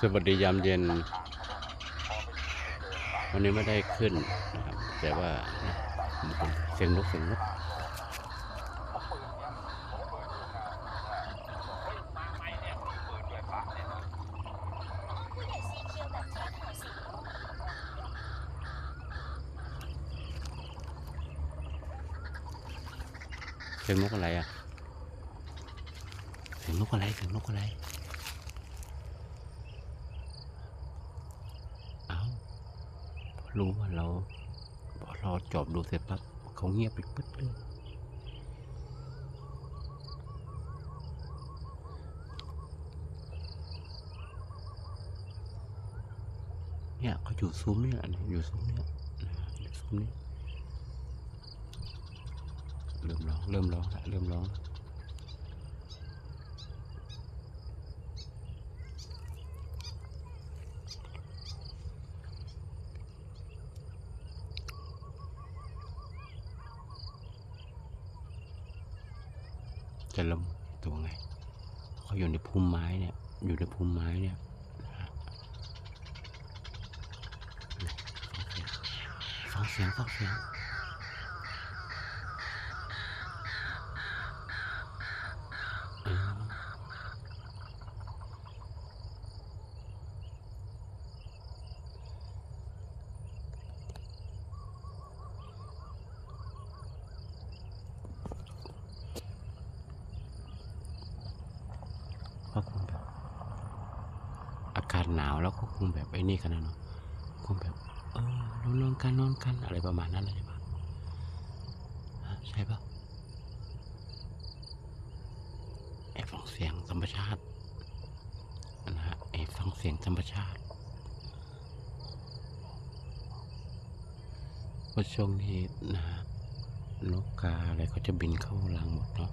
สวัสดียามเย็น วันนี้ไม่ได้ขึ้นนะครับ แต่ว่าเสียงนกเสียงนกเสียงนกอะไรอะเสียงนกอะไรเสียงนกอะไร เอาพอ รู้ว่าเราพอเราจอบดูเสร็จปั๊บเขาเงียบไปปึ๊ดเลยเนี่ยเขาอยู่ซุ้มเนี่ยอันนี้อยู่ซุ้มเนี่ยนะอยู่ซุ้มนี้เริ่มร้องเริ่มร้องละเริ่มร้อง จะล้มตัวไงเขาอยู่ในพุ่มไม้เนี่ย อยู่ในพุ่มไม้เนี่ยฟังเสียงฟังเสียง เออ ก็คงแบบ อากาศหนาวแล้วก็คงแบบไอ้นี่กันนะเนาะคงแบบเออรานอนกันนอนกันอะไรประมาณนั้นเลยปะฮะใช่ปะไอ้ฟังเสียงธรรมชาตินะฮะไอ้ฟังเสียงธรรมชาติเพราะช่วงนี้นะฮะนกกาอะไรเขาจะบินเข้ารังหมดเนาะ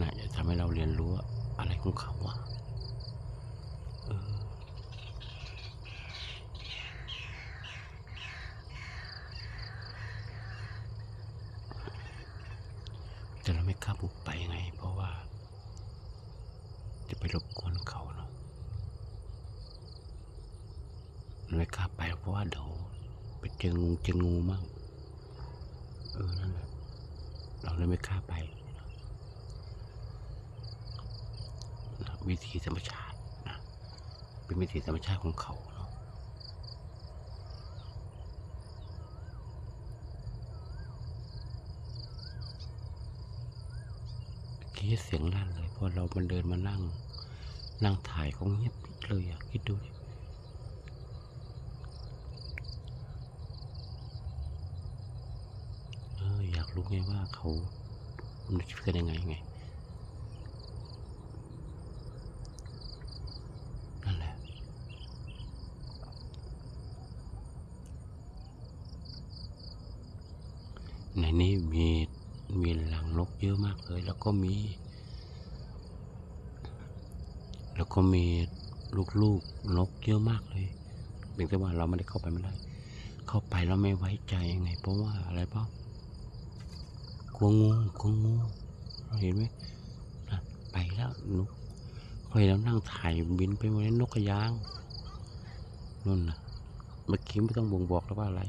น่าจะทำให้เราเรียนรู้ว่า อะไรของเขาอะแต่เราไม่กล้าบุกไปไง เพราะว่า จะไปรบกวนเขาเนาะไม่กล้าไปเพราะว่าเดี๋ยวไปเจองูเจองูมั่งเออนั่นแหละเราเลยไม่กล้าไปนะ วิธีธรรมชาตินะเป็นวิธีธรรมชาติของเขาเนาะคิดเสียงลั่นเลยพอเรามันเดินมานั่ง นั่งถ่ายเขาเงียบเลยอะคิดดูดิเอออยากรู้ไงว่าเขามันคิดกันยังไงไง นั่นแหละ ในนี้มีมีรังนกเยอะมากเลย แล้วก็มี แล้วก็มีลูกๆนกเยอะมากเลยเพียงแต่ว่าเราไม่ได้เข้าไปไม่ได้ เข้าไปแล้วไม่ไว้ใจยังไง เพราะว่าอะไรเปล่ากลัวงูกลัวงูเราเห็นไหมนะไปแล้วนกพอเห็นแล้วนั่งถ่ายบินไปวันนี้นกกระยางนู่นนะเมื่อกี้ไม่ต้องบ่งบอกแล้วว่าอะไร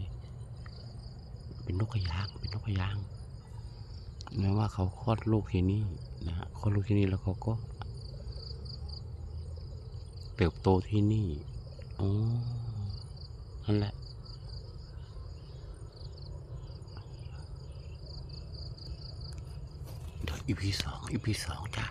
เป็นนกกระยาง เป็นนกกระยางแม้ว่าเขาคลอดลูกที่นี่นะฮะคลอดลูกที่นี่แล้วเขาก็ เติบโตที่นี่อ๋อนั่นแหละเดี๋ยวอีพีสองอีพีสองจ้ะ